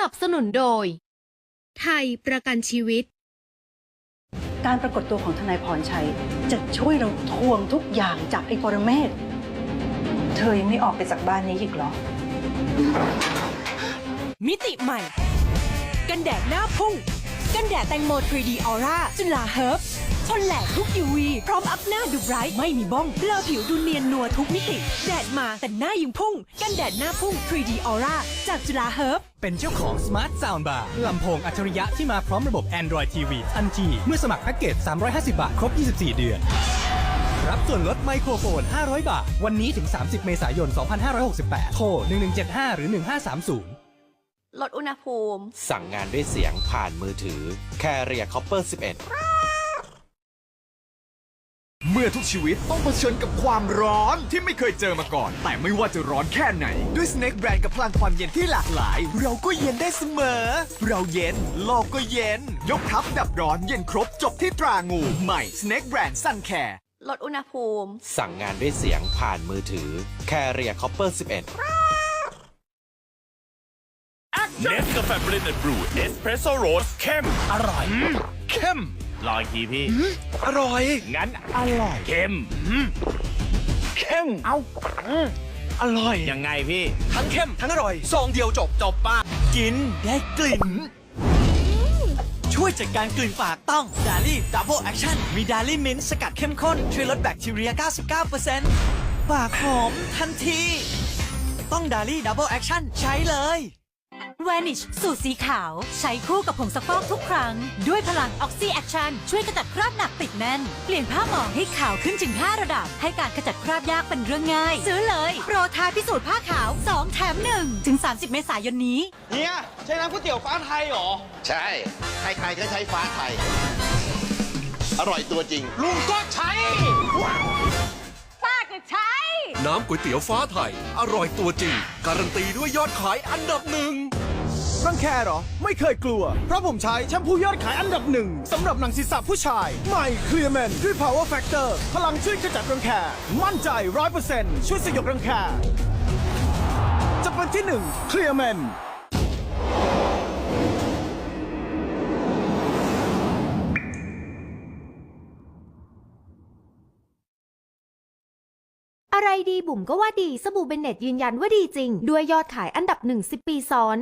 นับสนุนโดย ไทยประกันชีวิต การปรากฏตัวของทนายพรชัย จะช่วยเราทวงทุกอย่างจากไอ้ปรเมศเธอยังไม่ออกไปจากบ้านนี้อีกเหรอ มิติใหม่ กันแดดหน้าพุ่ง กันแดดแตงโม 3D Aura จุฬาเฮิร์บ ทนแหลกทุก UV พร้อมอัพหน้าดูไบรท์ไม่มีบ้องเบลอผิวดูเนียนนัวทุกมิติ แดดมาแต่หน้ายังพุ่ง กันแดดหน้าพุ่ง 3D Aura จากจุฬาเฮิร์บเป็นเจ้าของ Smart Soundbar ลำโพงอัจฉริยะที่มาพร้อมระบบ Android TV ทันทีเมื่อสมัครแพ็กเกจ 350 บาท ครบ 24 เดือน รับส่วนลดไมโครโฟน 500 บาท วันนี้ถึง 30 เมษายน 2568 โทร 1175 หรือ 1530ลดอุณหภูมิ สั่งงานด้วยเสียงผ่านมือถือ Carrier Copper 11เมื่อทุกชีวิตต้องเผชิญกับความร้อนที่ไม่เคยเจอมาก่อน แต่ไม่ว่าจะร้อนแค่ไหน ด้วย Snake Brand กับพลังความเย็นที่หลากหลาย เราก็เย็นได้เสมอ เราเย็นโลกก็เย็น ยกทัพดับร้อนเย็นครบจบที่ตรางูใหม่ Snake Brand Sun Care ลดอุณหภูมิ สั่งงานด้วยเสียงผ่านมือถือ Carrier Copper 11เนสกาแฟบรินด์บรูเอสเพรสโซ่โรสเข้ม อร่อย เข้ม รออีกทีพี่ อร่อย งั้นอร่อยเข้มอืมเข้มเอาอร่อยยังไงพี่ ทั้งเข้มทั้งอร่อยซองเดียวจบจบปะกินได้กลิ่น ช่วยจัดการกลิ่นปากต้องดาลี่ดับเบิลแอคชั่นมีดาลี่มิ้นท์สกัดเข้มข้น ช่วยลดแบคทีเรีย 99%ปากหอมทันที ต้องดาลี่ดับเบิลแอคชั่นใช้เลย Vanish สูตรสีขาว ใช้คู่กับผงซักฟอกทุกครั้ง ด้วยพลัง Oxy Action ช่วยขจัดคราบหนักติดแน่น เปลี่ยนผ้าหมองให้ขาวขึ้นถึง 5 ระดับ ให้การขจัดคราบยากเป็นเรื่องง่าย ซื้อเลยโปรทายพิสูจน์ผ้าขาว 2 แถม 1 ถึง 30 เมษายนนี้ เฮียใช้น้ำก๋วยเตี๋ยวฟ้าไทยเหรอ ใช่ ใครๆก็ใช้ฟ้าไทย อร่อยตัวจริง ลุงก็ใช้ ป้าก็ใช้ น้ำก๋วยเตี๋ยวฟ้าไทย อร่อยตัวจริง การันตีด้วยยอดขายอันดับหนึ่ง รังแคเหรอ ไม่เคยกลัว เพราะผมใช้แชมพูยอดขายอันดับหนึ่งสำหรับหนังศีรษะผู้ชายใหม่ Clear Man ด้วย Power Factor พลังช่วยขจัดรังแคมั่นใจ100%ช่วยสยบรังแคจะเป็นที่หนึ่ง Clear Man อะไรดีบุ๋มก็ว่าดี สบู่เบนเน็ตยืนยันว่าดีจริง ด้วยยอดขายอันดับหนึ่งสิบปีซ้อน